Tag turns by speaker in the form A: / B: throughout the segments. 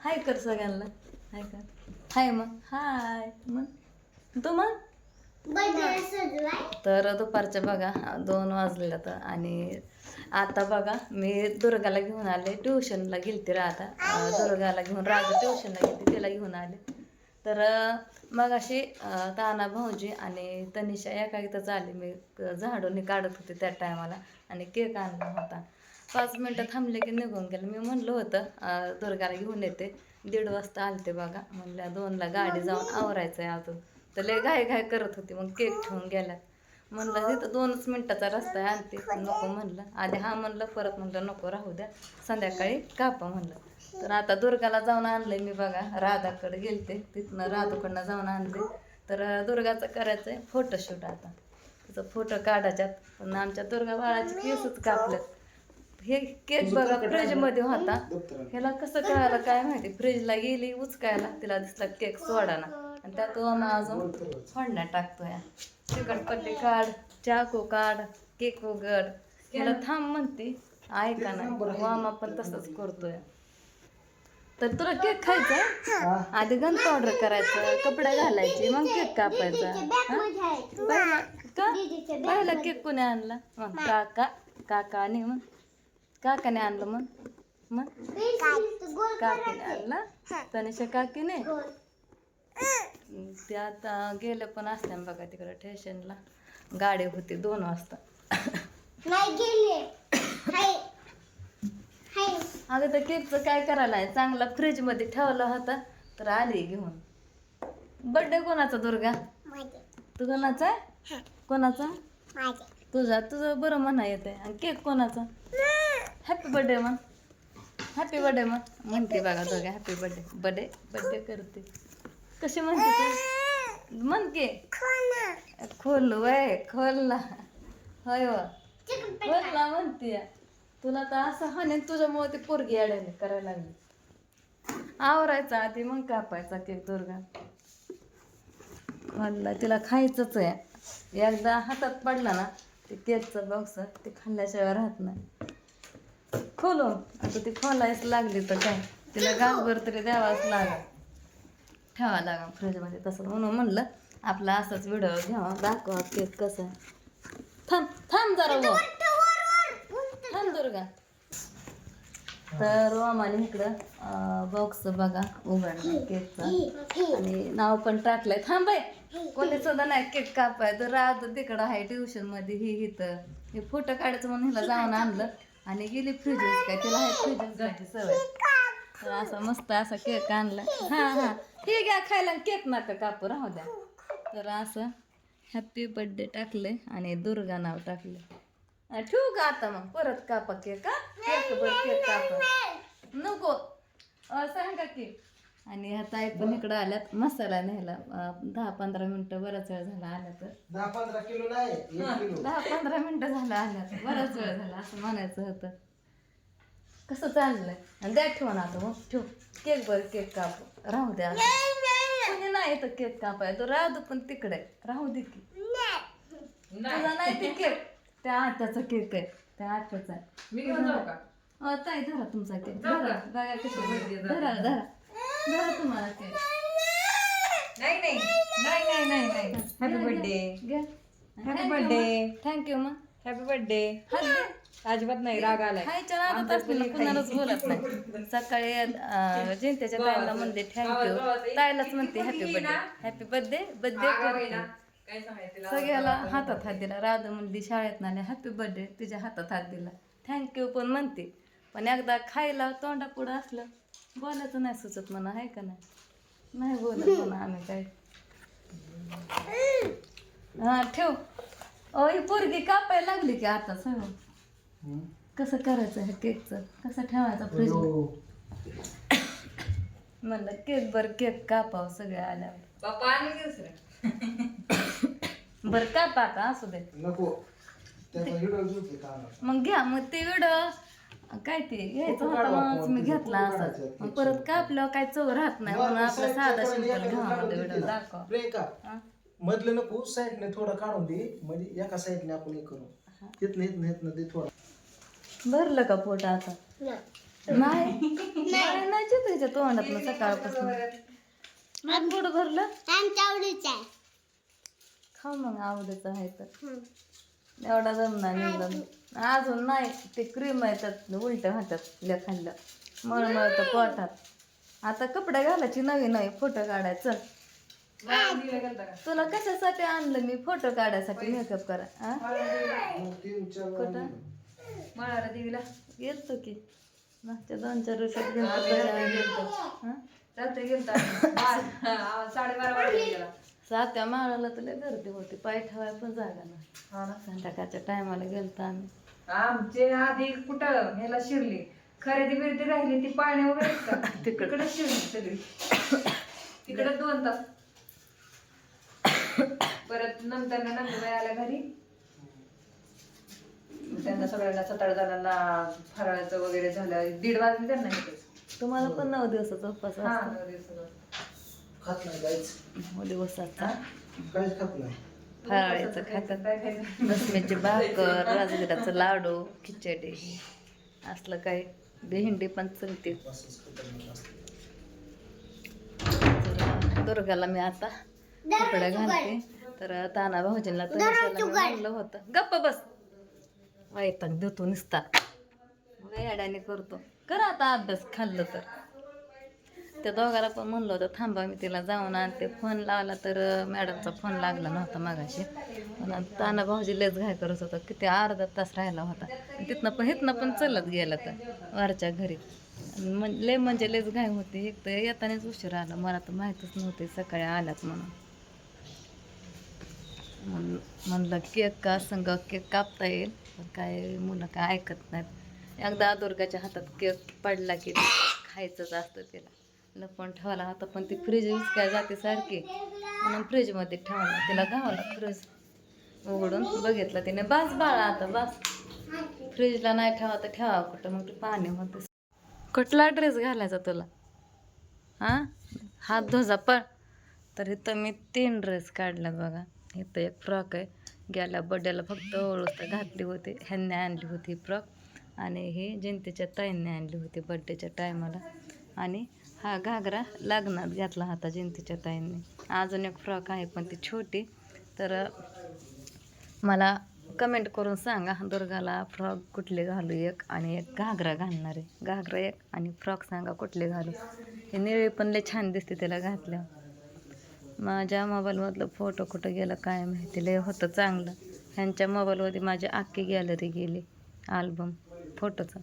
A: हाय कर सगळ्यांना. हाय कर. हाय मग. हाय. मग. तू मग? तर दुपारच्या बघा दोन वाजलेलं तर आणि आता बघा मी दुर्गाला घेऊन आले. ट्युशनला गेलते आता. दुर्गाला घेऊन राजा ट्युशनला गेलते तिला घेऊन आले. तर मग अशी ताना भाऊजी आणि तनिषा एका इथंच आले मी झाडून काढत होते त्या टायमाला आणि केक आणला होता. पाच मिनटं थांबले की निघून गेलं. मी म्हणलं होतं दुर्गाला घेऊन येते. दीड वाजता आलते बघा. म्हणल्या दोनला गाडी जाऊन आवरायचं आहे अजून. तर लय घाय घाय करत होती मग केक ठेवून गेल्यात म्हणलं तिथं दोनच मिनटाचा रस्ता आहे आणते. नको म्हणलं. आधी हा म्हणलं परत म्हणलं नको राहू द्या. संध्याकाळी कापा म्हणलं. तर आता दुर्गाला जाऊन आणलं मी बघा राधाकडे गेलते. तिथनं राधूकडनं जाऊन आणले तर दुर्गाचं करायचं आहे फोटोशूट आता. तिचं फोटो काढायच्यात. पण आमच्या दुर्गा बाळाचे केसच कापल्यात. हे केक बघा फ्रीजमध्ये होता. ह्याला कसं कळालं काय माहिती? फ्रीजला गेली उचकायला तिला दिसला केक सोडाना आणि त्यात ओमा अजून फोडण्यात टाकतोय. चिकटपट्टी काढ चाकू काढ केक उघड. ह्याला थांब म्हणते. ऐका ना ओमा पण तसंच करतोय. तर तुला केक खायचा? आधी गन पावडर करायचं कपडे घालायचे मग केक कापायचा. हा? पहिला- का? पहिला केक कोणी आणला? मग काका काकाने मग काकाने आणलं मग? मग? काकीने आणला? तनिषा काकीने? ते आता गेलं पण असत्या बघा तिकडं स्टेशनला गाडी होती दोन वाजता. अगं तर केकचं काय करायला आहे चांगला फ्रीजमध्ये ठेवला होता तर आली घेऊन. बड्डे कोणाचा दुर्गा? तू कोणाचा आहे? कोणाचा? तुझा तुझं बरं म्हणा येते आणि केक कोणाचा? हॅपी बर्थडे मग हॅपी बर्थडे मग म्हणते बघा दोघे हॅपी बर्थडे बर्थडे बर्थडे करते. कशी म्हणते तू? म्हण खोल वय खोलला. होय व. खोलला म्हणते. तुला तर असं हाने तुझ्यामुळे ती पोरगी अडायला करायला लागली. आवरायचा आधी मग कापायचा केक दुर्गा. खाल्ला तिला खायचंच आहे. एकदा हातात पडला ना ते केकचा बॉक्स ते खाल्ल्याशिवाय राहत नाही. खोलो. आता ती खोलायच लागली तर काय? तिला गावभर तरी द्यावाच लागा ठेवा लागा फ्रीजमध्ये तसं म्हणून म्हणलं आपला असाच व्हिडिओ घ्यावा दाखवा केक कसं आहे. थांब थांब जरा व थांब दुर्गा. तर आम्हाला इकडं बॉक्स बघा उघडला केकचा. आणि नाव पण टाकलंय. थांब कोणी सुद्धा नाही केक कापाय. तर राहत तिकडं आहे ट्युशनमध्ये ही इथं. हे फोटो काढायचं म्हणून हिला जाऊन आणलं. आणि गेली फ्रीजच काय तिला आहे फ्रीजच जायची सवय. तर असा मस्त असा केक आणला. हा हा. हे घ्या खायला केक नका कापू राहू द्या. तर असं हॅपी बर्थडे टाकले आणि दुर्गा नाव टाकले ठेवू का आता मग? परत कापा केक का केक बर केक कापा. नको. सांगा की. आणि ह्या ताई पण इकडं आल्यात. मसाला न्यायला. अं, दहा पंधरा मिनिटं बराच वेळ झाला आल्या तर.
B: दहा पंधरा किलो नाही एक किलो.
A: दहा पंधरा मिनिटं झालं आल्या तर बराच वेळ झाला असं म्हणायचं होतं. कसं चाललंय? आणि द्या ठेवून आता मग. ठेव. केक बर केक कापू. राहू द्या कोणी नाही तर केक कापाय तो राहू पण तिकडे. राहू दे की. तुझा नाही ते केक. त्या आत्याचा केक आहे. त्या आत्याचा आहे.
C: मी घेऊन जाऊ का?
A: अ, ताई धरा तुमचा केक. धरा. बघा कशी धरा धरा. धरा तुम्हाला केक
C: नाही नाही. नाही नाही नाही नाही. हॅपी बर्थडे
A: घ्या
C: हॅपी बर्थडे
A: थँक्यू मग
C: हॅपी बर्थडे. अजिबात नाही राग आलाय.
A: खायच्या नादात असलेलं कुणालाच बोलत नाही. सकाळी अं, जयंतीच्या ताईला म्हणते थँक्यू ताईलाच म्हणते happy birthday happy birthday birthday
C: काय सांगायचं
A: सगळ्याला हातात हात दिला. राधा म्हणली शाळेत नाले हॅपी बर्थडे तिच्या हातात हात दिला. थँक्यू पण म्हणते. पण एकदा खायला तोंडा पुढं असलं बोलायचं नाही सुचत म्हणा आहे का नाही? नाही बोलत म्हणा आम्ही काय. हा ठेव. ओ ही पोरगी कापायला लागली की आता सगळं
B: हम्म.
A: कसं करायचं हे केकचं? कसं ठेवायचा फ्रीज. म्हणलं केक बर केक कापावं सगळे आल्यावर.
C: पप्पा आणि दुसरं
A: बरं कापा आता असू दे.
B: नको.
A: मग घ्या मग ते व्हिडिओ काय ते? घ्यायचं होतं म्हणूनच मी घेतला असं मग परत कापल्यावर काय चव राहत नाही? म्हणून आपलं साधा व्हिडिओ दाखव.
B: प्रियंका
A: हा?
B: मधलं नको साईडने थोडं काढून दे. म्हणजे एका साईडने आपण हे करू. तिथनं इथनं इथनं दे थोडं.
A: भरलं का पोट आता? नाही. नाही? नाही. चित्राच्या तोंडात सकाळपासून? आज पोट भरलं?
D: आमच्या आवडीचं आहे.
A: खाऊ मग आवडीचं आहे तर.
D: हं.
A: एवढा जमणार निघून अजून नाही. ते क्रीम आहे त्यात उलट्या हातात ले खाल्लं. मळमळतं पोटात. आता कपडे घालायची नवीन नवी फोटो काढायचं. तुला कशासाठी आणलं मी फोटो काढायसाठी मेकअप करा कुठं
C: मळाला देवीला.
A: गेलतो की. मागच्या दोन चार दिवसात गेलतो. हा?
C: रात्री गेलता. बारा- साडेबारा वाजता गेला.
A: सात्या माळाला तुला गर्दी होती. पाय ठेवाय पण जागा नाही.
C: हा ना.
A: संध्याकाळच्या टायमाला गेलतो आम्ही.
C: आमचे आधी कुठं? ह्याला शिरली खरेदी बिरदी राहिली ती पाळणे वगैरे का?
A: तिकडं.
C: तिकडे शिरली सगळी. तिकडे दोन तास. परत नंतर नंतर आल्या घरी. त्यांना सगळ्यांना सताळ जणांना फराळाचं वगैरे झालं. दीड वाजले त्यांना इथेच.
A: तुम्हाला पण नऊ दिवसाचा उपवास
C: हा
A: असतो.
C: नऊ दिवसाचं.
B: खात नाही
A: दिवसाचा
B: काहीच खात नाही.
A: फराळाचं खातात. भाकर राजगिराचं लाडू खिचडी. असलं काय? भेंडी पण चलते.
B: असंच खतरनाक असतं.
A: तर दुर्गाला मी आता कपडे घालते. तर ताना भाऊजींना तर म्हणलं होतं. गप्प बस. वैताग देतो निसता. वेड्याने करतो. कर आता अभ्यास खाल्लं तर. त्या दोघाला पण म्हणलं होतं थांबा मी तिला जाऊन आणते. फोन लावला तर मॅडमचा फोन लागला नव्हता मागाशी. पण ताना भाऊजी लेच घाय करत होता किती अर्धा तास राहिला होता. तिथनं पण इथनं पण चलत गेला तर वरच्या घरी. आणि लय म्हणजे लेच घाय होती. एक तर येतानाच उशीर आला. मला तर माहीतच नव्हते सकाळी आल्यात म्हणून. म्हणलं केक का संग केक कापता येईल? पण काय मुलं काय ऐकत नाहीत. एकदा दुर्गाच्या हातात केक पडला की खायचंच असतं तिला. लपवून ठेवायला होता पण ती फ्रीज यूज काय जाते सारखी. म्हणून फ्रीजमध्ये ठेवला तिला गावाला फ्रीज उघडून बघितलं तिने. बस बाळा आता बस. फ्रीजला नाही ठेवा तर ठेवा कुठं. मग ते पाणी होते कुठला ड्रेस घालायचा तुला? हां? हात धुजा पण. तर इथं मी तीन ड्रेस काढल्यात बघा. इथं एक फ्रॉक आहे. गेल्या बड्डेला फक्त ओळूस घातली होती. ह्यांनी आणली होती फ्रॉक आणि ही जयंतीच्या ताईंनी आणली होती बड्डेच्या टायमाला आणि हा घागरा लग्नात घातला होता जयंतीच्या ताईंनी. अजून एक फ्रॉक आहे पण ती छोटी. तर मला कमेंट करून सांगा दुर्गाला फ्रॉक कुठले घालू एक आणि एक घागरा घालणार आहे. घागरा एक आणि फ्रॉक सांगा कुठले घालू. हे निळे पण लय छान दिसते त्याला घातल्या माझ्या मोबाईलमधलं फोटो कुठं गेलं काय माहिती लय होतं चांगलं. ह्यांच्या मोबाईलमध्ये माझी आख्खी गॅलरी गेली आल्बम फोटोचा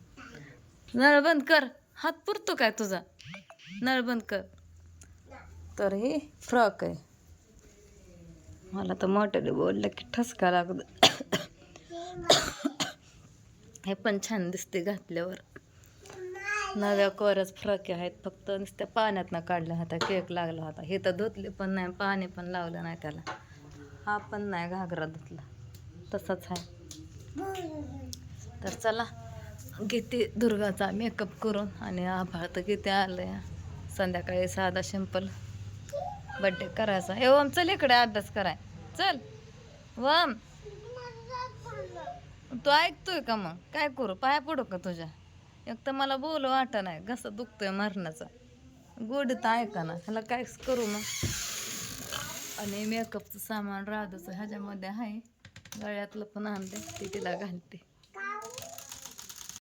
A: नळ बंद कर. हात पुरतो काय तुझा? नळ बंद कर. तर हे फ्रॉक आहे. मला तर मोठ्याने बोललं की ठसका लागत. हे पण छान दिसते घातल्यावर. नव्या कोरच फ्रॉक आहेत फक्त नुसत्या पाण्यातनं काढल्या होता केक लागला होता. हे तर धुतले पण नाही पाणी पण लावलं नाही त्याला. हा पण नाही घागरा धुतला. तसाच आहे. तर चला किती दुर्गाचा मेकअप करून आणि आभाळ तर किती आलं. संध्याकाळी साधा सिंपल बड्डे करायचा. हे ओम चल इकडे अभ्यास कराय. चल. वम तू ऐकतोय का मग? काय करू? पाया पडू का तुझ्या? एक तर मला बोल वाट नाही. घसा दुखतोय मरणाचा. गोडी तर ऐका ना. ह्याला काय करू मग आणि मेकअपचं सामान राधूचं ह्याच्यामध्ये आहे. गळ्यातलं पण आणते. ते तिला घालते.